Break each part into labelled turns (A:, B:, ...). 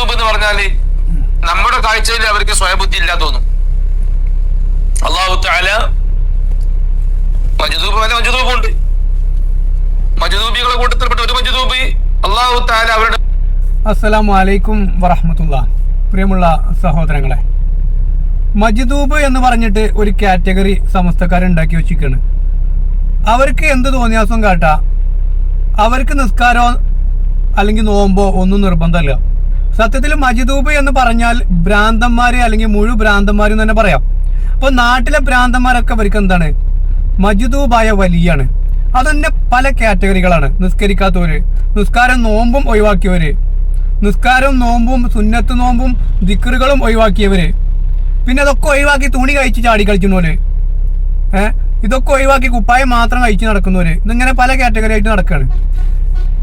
A: മജുദൂബ് എന്ന് പറഞ്ഞാൽ നമ്മുടെ കാഴ്ചയിൽ അവർക്ക് സ്വയബുദ്ധി ഇല്ല തോന്നും. അള്ളാഹു താല മജുദൂബ് നല്ല മജുദൂബ് ഉണ്ട് മജുദൂബികളെ കൂട്ടത്തിൽപ്പെട്ട ഒരു മജുദൂബ് അള്ളാഹു താല അവരുടെ
B: അസ്സലാമു അലൈക്കും വറഹമത്തുള്ള. പ്രിയമുള്ള സഹോദരങ്ങളെ മജിദൂബ് എന്ന് പറഞ്ഞിട്ട് ഒരു കാറ്റഗറി സമസ്തക്കാരുണ്ടാക്കി വെച്ചിരിക്കുകയാണ് അവർക്ക് എന്ത് തോന്നിയാസം കാട്ടാ? അവർക്ക് നിസ്കാരോ അല്ലെങ്കിൽ നോമ്പോ ഒന്നും നിർബന്ധമല്ല. സത്യത്തിൽ മജിദൂബ് എന്ന് പറഞ്ഞാൽ ഭ്രാന്തന്മാര് അല്ലെങ്കിൽ മുഴു ഭ്രാന്തന്മാര് എന്ന് തന്നെ പറയാം. അപ്പൊ നാട്ടിലെ ഭ്രാന്തന്മാരൊക്കെ അവർക്ക് എന്താണ്? മജിദൂബായ വലിയാണ്. അതന്നെ പല കാറ്റഗറികളാണ്. നിസ്കരിക്കാത്തവര് നിസ്കാരം നോമ്പും ഒഴിവാക്കിയവര് നിസ്കാരം നോമ്പും സുന്നത്ത് നോമ്പും ദിക്കറുകളും ഒഴിവാക്കിയവര്. പിന്നെ അതൊക്കെ ഒഴിവാക്കി തുണി കഴിച്ച് ചാടി കളിക്കുന്നവര്. ഏഹ് ഇതൊക്കെ ഒഴിവാക്കി കുപ്പായം മാത്രം കഴിച്ച് നടക്കുന്നവര്. ഇതിങ്ങനെ പല കാറ്റഗറി ആയിട്ട് നടക്കുകയാണ്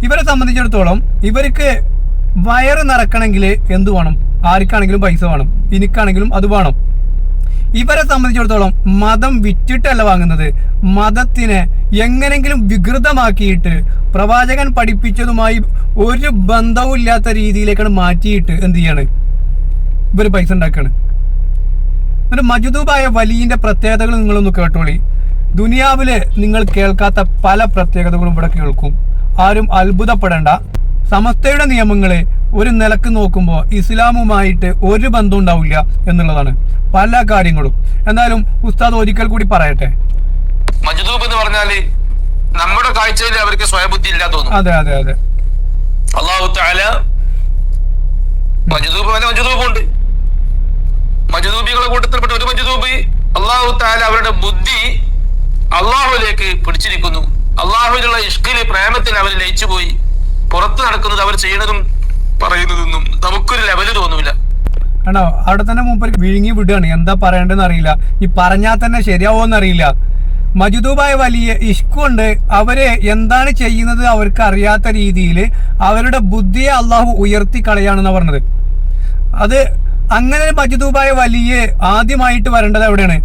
B: ഇവരെ സംബന്ധിച്ചിടത്തോളം ഇവർക്ക് വയറ് നിറക്കണമെങ്കിൽ എന്ത് വേണം? ആർക്കാണെങ്കിലും പൈസ വേണം. എനിക്കാണെങ്കിലും അത് വേണം. ഇവരെ സംബന്ധിച്ചിടത്തോളം മതം വിറ്റിട്ടല്ല വാങ്ങുന്നത്. മതത്തിനെ എങ്ങനെങ്കിലും വികൃതമാക്കിയിട്ട് പ്രവാചകൻ പഠിപ്പിച്ചതുമായി ഒരു ബന്ധവും ഇല്ലാത്ത രീതിയിലേക്കാണ് മാറ്റിയിട്ട് എന്ത് ചെയ്യാണ്? ഇവർ പൈസ ഉണ്ടാക്കാണ്. എന്നിട്ട് മജുദൂബായ വലിയന്റെ പ്രത്യേകതകൾ നിങ്ങളൊന്ന് കേട്ടോളി. ദുനിയാവിൽ നിങ്ങൾ കേൾക്കാത്ത പല പ്രത്യേകതകളും ഇവിടെ കേൾക്കും. ആരും അത്ഭുതപ്പെടേണ്ട. സമസ്തയുടെ നിയമങ്ങൾ ഒരു നിലയ്ക്ക് നോക്കുമ്പോൾ ഇസ്ലാമുമായിട്ട് ഒരു ബന്ധം ഉണ്ടാവില്ല എന്നുള്ളതാണ് പല കാര്യങ്ങളും. എന്നാലും ഉസ്താദ് ഒരിക്കൽ കൂടി പറയട്ടെ.
A: മജ്ദൂബ് എന്ന് പറഞ്ഞാൽ നമ്മുടെ കാഴ്ചയിൽ അവർക്ക് സ്വയബുദ്ധി ഇല്ല തോന്നുന്നു
B: അതെ അതെ അതെ.
A: അള്ളാഹു താല മജ്ദൂബ് നല്ല മജ്ദൂബ് ഉണ്ട്. മജുദൂബികളെ കൂട്ടത്തിൽപ്പെട്ട ഒരു മജ്ദൂബ് അള്ളാഹു താല അവരുടെ ബുദ്ധി അള്ളാഹുലേക്ക് പിടിച്ചിരിക്കുന്നു. അള്ളാഹുവിനുള്ള ഇഷ്കിൽ പ്രേമത്തിൽ അവർ ലയിച്ചുപോയി. പുറത്ത് നടക്കുന്നത് അവർ ചെയ്യുന്നതും പറയുന്നതൊന്നും നമുക്കൊരു ലെവൽ തോന്നൂല.
B: കണ്ടോ അവിടെ തന്നെ മൂപ്പർ വിഴുങ്ങി വിടുകയാണ്. എന്താ പറയണ്ടെന്ന് അറിയില്ല. ഈ പറഞ്ഞാൽ തന്നെ ശരിയാവോന്ന് അറിയില്ല. മജുദൂബായ വലിയ ഇഷ്കുണ്ട്. അവരെ എന്താണ് ചെയ്യുന്നത് അവർക്ക് അറിയാത്ത രീതിയിൽ അവരുടെ ബുദ്ധിയെ അള്ളാഹു ഉയർത്തി കളയാണെന്ന് പറഞ്ഞത്. അത് അങ്ങനെ മജുദൂബായ വലിയ ആദ്യമായിട്ട് വരേണ്ടത് എവിടെയാണ്?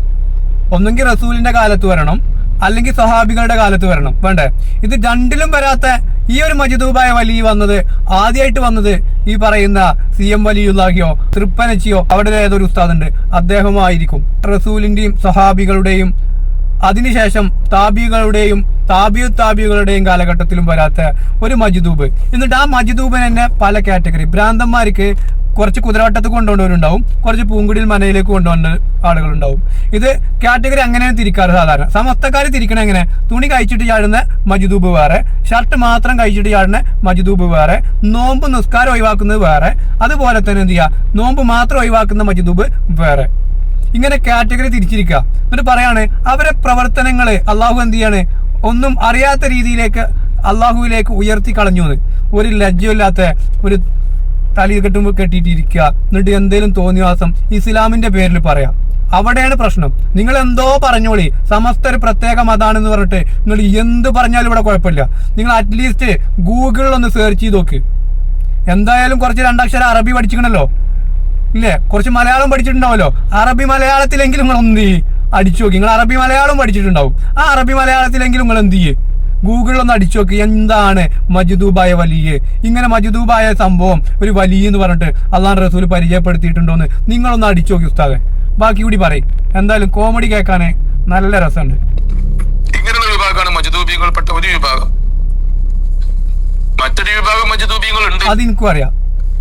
B: ഒന്നെങ്കിൽ റസൂലിന്റെ കാലത്ത് വരണം. അല്ലെങ്കിൽ സഹാബികളുടെ കാലത്ത് വരണം. വേണ്ടേ? ഇത് രണ്ടിലും വരാത്ത ഈ ഒരു മജിദൂബായ വലി വന്നത് ആദ്യമായിട്ട് വന്നത് ഈ പറയുന്ന സി എം വലിയുല്ലാഹിയോ തൃപ്പനച്ചിയോ അവിടെ ഏതൊരു ഉസ്താദുണ്ട്. അദ്ദേഹമായിരിക്കും. റസൂലിന്റെയും സഹാബികളുടെയും അതിനുശേഷം താബികളുടെയും താബിയു താബികളുടെയും കാലഘട്ടത്തിലും വരാത്ത ഒരു മജിദൂബ്. എന്നിട്ട് ആ മജിദൂബിന് തന്നെ പല കാറ്റഗറി. ഭ്രാന്തന്മാർക്ക് കുറച്ച് കുതിരവട്ടത്ത് കൊണ്ടുപോകുന്നവരുണ്ടാവും കുറച്ച് പൂങ്കുടിയിൽ മനയിലേക്ക് കൊണ്ടുപോകുന്ന ആളുകളുണ്ടാവും. ഇത് കാറ്റഗറി അങ്ങനെയാണ് തിരിക്കാറ് സാധാരണ. സമസ്തക്കാർ തിരിക്കണ എങ്ങനെ? തുണി കഴിച്ചിട്ട് ചാടുന്ന മജിദൂബ് വേറെ ഷർട്ട് മാത്രം കഴിച്ചിട്ട് ചാടുന്ന മജിദൂബ് വേറെ നോമ്പ് നിസ്കാരം ഒഴിവാക്കുന്നത് വേറെ അതുപോലെ തന്നെ എന്ത് ചെയ്യുക നോമ്പ് മാത്രം ഒഴിവാക്കുന്ന മജിദൂബ് വേറെ. ഇങ്ങനെ കാറ്റഗറി തിരിച്ചിരിക്കുക. എന്നിട്ട് പറയാണ് അവരെ പ്രവർത്തനങ്ങൾ അള്ളാഹു എന്ത് ചെയ്യാണ്? ഒന്നും അറിയാത്ത രീതിയിലേക്ക് അള്ളാഹുവിലേക്ക് ഉയർത്തി കളഞ്ഞു ഒരു ലജ്ജയില്ലാത്ത ഒരു തലയിൽ കെട്ടുമ്പോൾ കെട്ടിയിട്ടിരിക്കുക. എന്നിട്ട് എന്തേലും തോന്നിവാസം ഇസ്ലാമിന്റെ പേരിൽ പറയാം. അവിടെയാണ് പ്രശ്നം. നിങ്ങൾ എന്തോ പറഞ്ഞോളി. സമസ്ത ഒരു പ്രത്യേക മതാണെന്ന് പറഞ്ഞിട്ട് നിങ്ങൾ എന്ത് പറഞ്ഞാലും ഇവിടെ കുഴപ്പമില്ല. നിങ്ങൾ അറ്റ്ലീസ്റ്റ് ഗൂഗിളിൽ ഒന്ന് സെർച്ച് ചെയ്ത് നോക്ക്. എന്തായാലും കുറച്ച് രണ്ടക്ഷരം അറബി പഠിച്ചിക്കണല്ലോ ഇല്ലേ? കുറച്ച് മലയാളം പഠിച്ചിട്ടുണ്ടാവല്ലോ അറബി മലയാളത്തിലെങ്കിലും നിങ്ങൾ എന്ത് ചെയ്യും? അടിച്ചു നോക്കി. നിങ്ങൾ അറബി മലയാളം പഠിച്ചിട്ടുണ്ടാവും. ആ അറബി മലയാളത്തിലെങ്കിലും നിങ്ങൾ എന്ത് ചെയ്യ്? ഗൂഗിളിൽ ഒന്ന് അടിച്ചു നോക്കി എന്താണ് മജിദൂബായ വലിയ? ഇങ്ങനെ മജിദൂബായ സംഭവം ഒരു വലിയ എന്ന് പറഞ്ഞിട്ട് അള്ളാൻ റസൂൽ പരിചയപ്പെടുത്തിയിട്ടുണ്ടോന്ന് നിങ്ങളൊന്ന് അടിച്ചു നോക്കി ഉസ്താദെ. ബാക്കി കൂടി പറയും. എന്തായാലും കോമഡി കേൾക്കാനേ നല്ല രസമുണ്ട്.
A: ഇങ്ങനെയുള്ള വിഭാഗമാണ് മജുദൂബികൾപ്പെട്ട ഒരു വിഭാഗം. മറ്റൊരു വിഭാഗം മജുദൂബികളുണ്ട്
B: അത് എനിക്കും അറിയാം.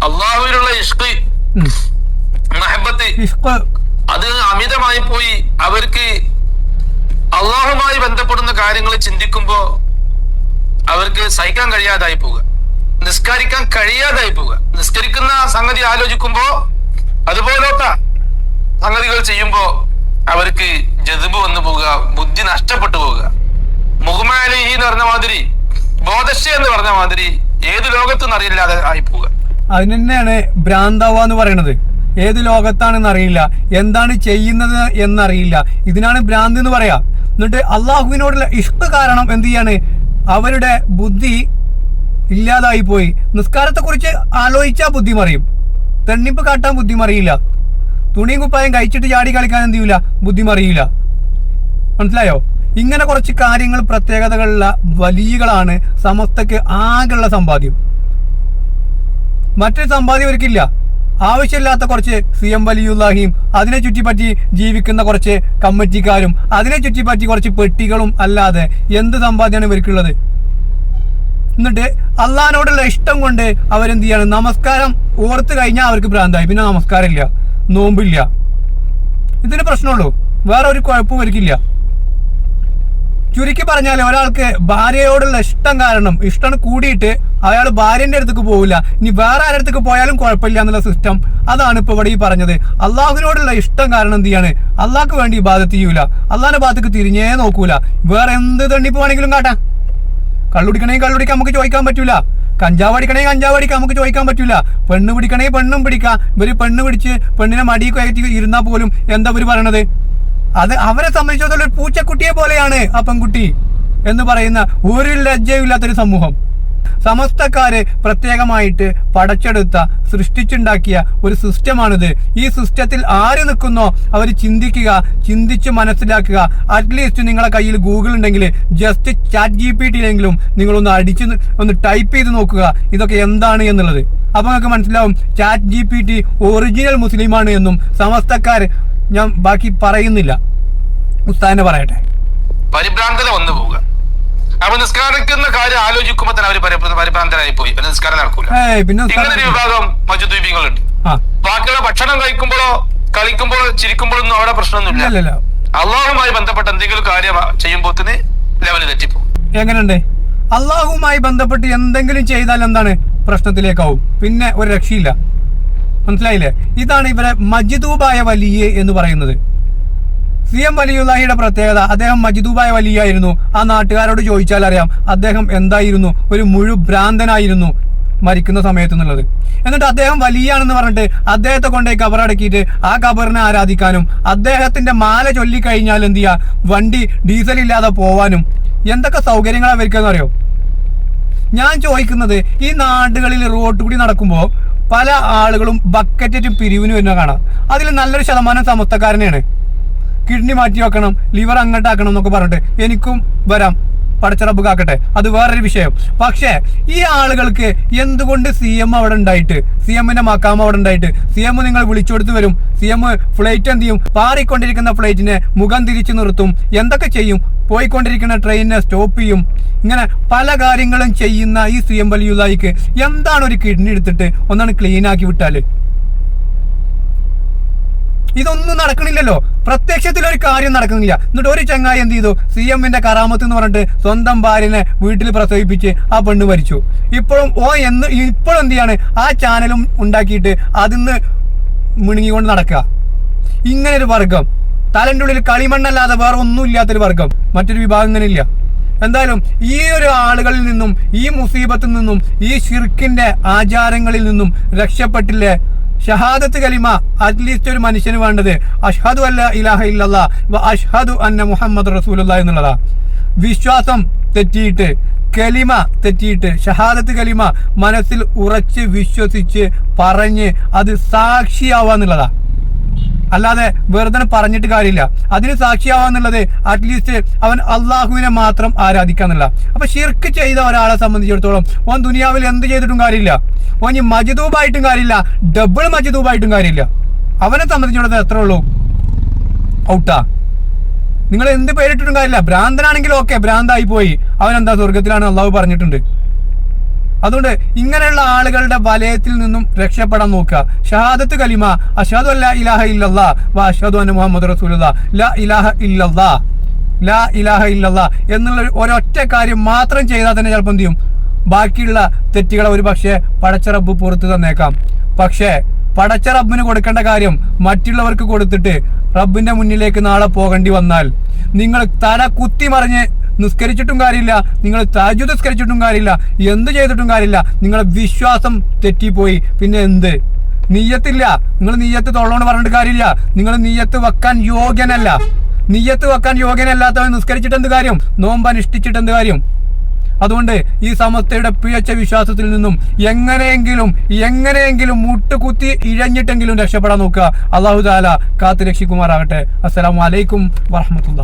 A: അള്ളാഹുവിനുള്ള ഇഷ്ക്. അത് അമിതമായി പോയി അവർക്ക് അള്ളാഹുമായി ബന്ധപ്പെടുന്ന കാര്യങ്ങൾ ചിന്തിക്കുമ്പോ അവർക്ക് സഹിക്കാൻ കഴിയാതായി പോവുക. നിസ്കരിക്കാൻ കഴിയാതായി പോവുക. നിസ്കരിക്കുന്ന സംഗതി ആലോചിക്കുമ്പോ അതുപോലത്തെ സംഗതികൾ ചെയ്യുമ്പോ അവർക്ക് ജതുബ് വന്നു പോവുക ബുദ്ധി നഷ്ടപ്പെട്ടു പോവുക. മുഹമ്മലി എന്ന് പറഞ്ഞ മാതിരി ബോധശ എന്ന് പറഞ്ഞ മാതിരി ഏത് ലോകത്തും അറിയില്ലാതെ ആയി പോവുക.
B: അതിന് തന്നെയാണ് ഭ്രാന്താവ എന്ന് പറയുന്നത് ഏത് ലോകത്താണെന്ന് അറിയില്ല. എന്താണ് ചെയ്യുന്നത് എന്നറിയില്ല. ഇതിനാണ് ഭ്രാന്ത് എന്ന് പറയാ. എന്നിട്ട് അള്ളാഹുവിനോടുള്ള ഇഷ്ട കാരണം എന്ത് ചെയ്യാണ്? അവരുടെ ബുദ്ധി ഇല്ലാതായി പോയി. നിസ്കാരത്തെ കുറിച്ച് ആലോചിച്ചാൽ ബുദ്ധി മറിയും. തെണ്ണിപ്പ് കാട്ടാൻ ബുദ്ധി മറിയില്ല. തുണിയും കുപ്പായം കഴിച്ചിട്ട് ചാടി കളിക്കാൻ എന്ത് ചെയ്യൂല? ബുദ്ധി മറിയില്ല. മനസ്സിലായോ? ഇങ്ങനെ കുറച്ച് കാര്യങ്ങൾ പ്രത്യേകതകളുള്ള വലിയകളാണ് സമസ്തക്ക് ആകെയുള്ള സമ്പാദ്യം. മറ്റൊരു സമ്പാദ്യം അവർക്കില്ല ആവശ്യമില്ലാത്ത കുറച്ച് സി എം വലിയുല്ലാഹിയും അതിനെ ചുറ്റിപ്പറ്റി ജീവിക്കുന്ന കുറച്ച് കമ്മിറ്റിക്കാരും അതിനെ ചുറ്റിപ്പറ്റി കുറച്ച് പെട്ടികളും അല്ലാതെ എന്ത് സമ്പാദ്യമാണ് ഇവർക്കുള്ളത്? എന്നിട്ട് അള്ളഹാനോടുള്ള ഇഷ്ടം കൊണ്ട് അവരെന്ത് ചെയ്യാണ്? നമസ്കാരം ഓർത്ത് കഴിഞ്ഞാൽ അവർക്ക് ഭ്രാന്തായി. പിന്നെ നമസ്കാരമില്ല നോമ്പില്ല. ഇതിന് പ്രശ്നമുള്ളൂ. വേറെ ഒരു കുഴപ്പവും അവർക്കില്ല ചുരുക്കി പറഞ്ഞാൽ ഒരാൾക്ക് ഭാര്യയോടുള്ള ഇഷ്ടം കാരണം ഇഷ്ടം കൂടിയിട്ട് അയാൾ ഭാര്യന്റെ അടുത്തേക്ക് പോകില്ല ഇനി വേറെ ആരുടെ അടുത്തേക്ക് പോയാലും കുഴപ്പമില്ല എന്നുള്ള സിസ്റ്റം അതാണ് ഇപ്പൊ ഇവിടെ ഈ പറഞ്ഞത്. അള്ളാഹുവിനോടുള്ള ഇഷ്ടം കാരണം എന്ത് ചെയ്യാണ്? അള്ളാഹ്ക്ക് വേണ്ടി ബാധത്ത് ചെയ്യൂല. അള്ളാഹിന്റെ ഭാഗത്തേക്ക് തിരിഞ്ഞേ നോക്കൂല. വേറെ എന്ത് തണ്ണിപ്പ് വേണമെങ്കിലും കാട്ടാം. കള്ളുടിക്കണമെങ്കിൽ കള്ളുടിക്കാൻ നമുക്ക് ചോദിക്കാൻ പറ്റൂല. കഞ്ചാവ് അടിക്കണമെങ്കിൽ കഞ്ചാവ് അടിക്കാൻ നമുക്ക് ചോദിക്കാൻ പറ്റൂല. പെണ്ണ് പിടിക്കണേ പെണ്ണും പിടിക്കാം. ഇവർ പെണ്ണ് പിടിച്ച് പെണ്ണിനെ മടി കയറ്റി ഇരുന്നാൽ പോലും എന്താ ഇവർ പറയണത്? അത് അവരെ സംബന്ധിച്ചിടത്തോളം ഒരു പൂച്ചക്കുട്ടിയെ പോലെയാണ് ആ പെൺകുട്ടി എന്ന് പറയുന്ന ഒരു ലജ്ജയുമില്ലാത്തൊരു സമൂഹം. സമസ്തക്കാര് പ്രത്യേകമായിട്ട് പടച്ചെടുത്ത സൃഷ്ടിച്ചുണ്ടാക്കിയ ഒരു സിസ്റ്റമാണിത്. ഈ സിസ്റ്റത്തിൽ ആര് നിൽക്കുന്നോ അവർ ചിന്തിക്കുക ചിന്തിച്ച് മനസ്സിലാക്കുക. അറ്റ്ലീസ്റ്റ് നിങ്ങളെ കയ്യിൽ ഗൂഗിൾ ഉണ്ടെങ്കിൽ ജസ്റ്റ് ചാറ്റ് ജി പി ടിയിലെങ്കിലും നിങ്ങളൊന്ന് അടിച്ച് ഒന്ന് ടൈപ്പ് ചെയ്ത് നോക്കുക. ഇതൊക്കെ എന്താണ് എന്നുള്ളത്. അപ്പൊ നിങ്ങൾക്ക് മനസ്സിലാവും chat G P T original മുസ്ലിമാണ് എന്നും സമസ്തക്കാർ ഞാൻ ബാക്കി പറയുന്നില്ല. ഉസ്താദിനെ പറയട്ടെ.
A: പരിഭ്രാന്തത വന്നു പോവുക. അപ്പൊ നിസ്കാരിക്കുന്ന കാര്യം ആലോചിക്കുമ്പോ തന്നെ അവർ പരിഭ്രാന്തരായി പോയി. പിന്നെ നിസ്കാരം നടക്കൂല.
B: പിന്നെ
A: ഇങ്ങനെ ഒരു
B: ഉസ്താദ്
A: വിഭാഗം മജുദ്വീപികളുണ്ട് ബാക്കിയുള്ള ഭക്ഷണം കഴിക്കുമ്പോഴോ കളിക്കുമ്പോഴോ ചിരിക്കുമ്പോഴൊന്നും അവിടെ പ്രശ്നമൊന്നുമില്ല. അള്ളാഹുമായി ബന്ധപ്പെട്ട എന്തെങ്കിലും കാര്യം ചെയ്യുമ്പോത്തിന് ലെവൽ തെറ്റിപ്പോകും
B: എങ്ങനെയുണ്ട്? അള്ളാഹുമായി ബന്ധപ്പെട്ട് എന്തെങ്കിലും ചെയ്താൽ എന്താണ് പ്രശ്നത്തിലേക്കാവും. പിന്നെ ഒരു രക്ഷയില്ല. മനസ്സിലായില്ലേ? ഇതാണ് ഇവരെ മജിദൂബായ വലിയ എന്ന് പറയുന്നത്. സി എം വലിയുല്ലാഹിയുടെ പ്രത്യേകത അദ്ദേഹം മജിദൂബായ വലിയായിരുന്നു. ആ നാട്ടുകാരോട് ചോദിച്ചാൽ അറിയാം അദ്ദേഹം എന്തായിരുന്നു? ഒരു മുഴു ഭ്രാന്തനായിരുന്നു മരിക്കുന്ന സമയത്ത് എന്നുള്ളത്. എന്നിട്ട് അദ്ദേഹം വലിയാണെന്ന് പറഞ്ഞിട്ട് അദ്ദേഹത്തെ കൊണ്ടേ കബറടക്കിയിട്ട് ആ കബറിനെ ആരാധിക്കാനും അദ്ദേഹത്തിന്റെ മാല ചൊല്ലിക്കഴിഞ്ഞാൽ എന്ത് ചെയ്യുക വണ്ടി ഡീസൽ ഇല്ലാതെ പോവാനും. എന്തൊക്കെ സൗകര്യങ്ങളാണ് അവർക്കെന്ന് അറിയോ ഞാൻ ചോദിക്കുന്നത് ഈ നാടുകളിൽ റോഡ് കൂടി നടക്കുമ്പോൾ പല ആളുകളും ബക്കറ്റും പിരിവിനും വരുന്ന കാണാം. അതിൽ നല്ലൊരു ശതമാനം സമസ്തക്കാരനെയാണ് കിഡ്നി മാറ്റി വെക്കണം ലിവർ അങ്ങോട്ടാക്കണം എന്നൊക്കെ പറഞ്ഞിട്ട് എനിക്കും വരാം. പടച്ചറബ് കാക്കട്ടെ. അത് വേറൊരു വിഷയം. പക്ഷേ ഈ ആളുകൾക്ക് എന്തുകൊണ്ട് സി എം അവിടെ ഉണ്ടായിട്ട് സി എമ്മിന്റെ മക്കാമ അവിടെ ഉണ്ടായിട്ട് സി എം നിങ്ങൾ വിളിച്ചുകൊടുത്ത് വരും സി എം ഫ്ലൈറ്റ് എന്ത് ചെയ്യും? പാറിക്കൊണ്ടിരിക്കുന്ന ഫ്ലൈറ്റിനെ മുഖം തിരിച്ചു നിർത്തും. എന്തൊക്കെ ചെയ്യും? പോയിക്കൊണ്ടിരിക്കുന്ന ട്രെയിനിനെ സ്റ്റോപ്പ് ചെയ്യും. ഇങ്ങനെ പല കാര്യങ്ങളും ചെയ്യുന്ന ഈ സി എം വലിയുദായിക്ക് എന്താണ് ഒരു കിഡ്നി എടുത്തിട്ട് ഒന്നാണ് ക്ലീൻ ആക്കി വിട്ടാൽ? ഇതൊന്നും നടക്കണില്ലല്ലോ. പ്രത്യക്ഷത്തിൽ ഒരു കാര്യം നടക്കുന്നില്ല. എന്നിട്ട് ഒരു ചങ്ങായി എന്ത് ചെയ്തു? സി എമ്മിന്റെ കറാമത്ത് എന്ന് പറഞ്ഞിട്ട് സ്വന്തം ഭാര്യനെ വീട്ടിൽ പ്രസവിപ്പിച്ച് ആ പെണ്ണ് മരിച്ചു. ഇപ്പോഴും ഓ എന്ന് ഇപ്പോഴും എന്ത് ചെയ്യാണ്? ആ ചാനലും ഉണ്ടാക്കിയിട്ട് അതിന്ന് മുണുങ്ങിക്കൊണ്ട് നടക്കുക. ഇങ്ങനെ ഒരു വർഗം. തലന്റെ ഉള്ളിൽ കളിമണ്ണല്ലാതെ വേറെ ഒന്നും ഇല്ലാത്തൊരു വർഗം. മറ്റൊരു വിഭാഗം ഇങ്ങനെ ഇല്ല എന്തായാലും ഈ ഒരു ആളുകളിൽ നിന്നും ഈ മുസീബത്തിൽ നിന്നും ഈ ഷിർക്കിന്റെ ആചാരങ്ങളിൽ നിന്നും രക്ഷപ്പെട്ടില്ലേ? ഷഹാദത്ത് കലിമ അറ്റ്ലീസ്റ്റ് ഒരു മനുഷ്യന് വേണ്ടത് അഷ്ഹദു അല്ല ഇലാഹ ഇല്ലല്ലാ അഷ്ഹദു അന്ന മുഹമ്മദ് റസൂലുള്ള എന്നുള്ളതാ. വിശ്വാസം തെറ്റിയിട്ട് കലിമ തെറ്റിയിട്ട് ഷഹാദത്ത് കലിമ മനസ്സിൽ ഉറച്ച് വിശ്വസിച്ച് പറഞ്ഞ് അത് സാക്ഷിയാവുക എന്നുള്ളതാ. അല്ലാതെ വെറുതെ പറഞ്ഞിട്ട് കാര്യമില്ല. അതിന് സാക്ഷിയാവാന്നുള്ളത് അറ്റ്ലീസ്റ്റ് അവൻ അള്ളാഹുവിനെ മാത്രം ആരാധിക്കാന്നുള്ള അപ്പൊ ഷിർക്ക് ചെയ്ത ഒരാളെ സംബന്ധിച്ചിടത്തോളം ഓൻ ദുനിയാവിൽ എന്ത് ചെയ്തിട്ടും കാര്യമില്ല. ഓൻ ഈ മജിദൂബായിട്ടും കാര്യമില്ല. ഡബിൾ മജിദൂബായിട്ടും കാര്യമില്ല. അവനെ സംബന്ധിച്ചിടത്തോളം എത്ര ഉള്ളൂ? ഔട്ടാ നിങ്ങൾ എന്ത് പേരിട്ടിട്ടും കാര്യമില്ല. ഭ്രാന്തനാണെങ്കിലും ഓക്കെ ഭ്രാന്തായി പോയി. അവൻ എന്താ സ്വർഗത്തിലാണ് അള്ളാഹു പറഞ്ഞിട്ടുണ്ട്. അതുകൊണ്ട് ഇങ്ങനെയുള്ള ആളുകളുടെ വലയത്തിൽ നിന്നും രക്ഷപ്പെടാൻ നോക്കുക. ഷഹാദത്ത് കലിമ അഷാദു അല്ല ഇലാഹ ഇല്ലല്ലാ വ അന്ന മുഹമ്മദ് റസൂലുള്ള. ലാ ഇലാഹ ഇല്ലല്ലാ. ലാ ഇലാഹ ഇല്ലല്ലാ എന്നുള്ള ഒരൊറ്റ കാര്യം മാത്രം ചെയ്താൽ തന്നെ ചിലപ്പോൾ എന്ത് ചെയ്യും? ബാക്കിയുള്ള തെറ്റുകളെ ഒരു പക്ഷേ പടച്ച റബ്ബ് പുറത്തു തന്നേക്കാം. പക്ഷേ പടച്ച റബ്ബിന് കൊടുക്കേണ്ട കാര്യം മറ്റുള്ളവർക്ക് കൊടുത്തിട്ട് റബ്ബിന്റെ മുന്നിലേക്ക് നാളെ പോകേണ്ടി വന്നാൽ നിങ്ങൾ തല കുത്തി മറിഞ്ഞ് നിസ്കരിച്ചിട്ടും കാര്യമില്ല നിങ്ങൾ താജു നിസ്കരിച്ചിട്ടും കാര്യമില്ല എന്ത് ചെയ്തിട്ടും കാര്യമില്ല നിങ്ങളെ വിശ്വാസം തെറ്റിപ്പോയി. പിന്നെ എന്ത്? നീയത്തില്ല നിങ്ങൾ നീയത്ത് തൊള്ളോണ്ട് പറഞ്ഞിട്ട് കാര്യമില്ല. നിങ്ങൾ നീയത്ത് വെക്കാൻ യോഗ്യനല്ല. നീയത്ത് വെക്കാൻ യോഗ്യനല്ലാത്തവൻ നിസ്കരിച്ചിട്ട് എന്ത് കാര്യം? നോമ്പ് അനുഷ്ഠിച്ചിട്ട് എന്ത് കാര്യം? അതുകൊണ്ട് ഈ സമസ്തയുടെ പിഴച്ച വിശ്വാസത്തിൽ നിന്നും എങ്ങനെയെങ്കിലും എങ്ങനെയെങ്കിലും മുട്ടുകുത്തി ഇഴഞ്ഞിട്ടെങ്കിലും രക്ഷപ്പെടാൻ നോക്കുക. അള്ളാഹു താല കാത്തു രക്ഷിക്കുമാറാകട്ടെ അസ്സലാമു അലൈക്കും വറഹമത്തുള്ള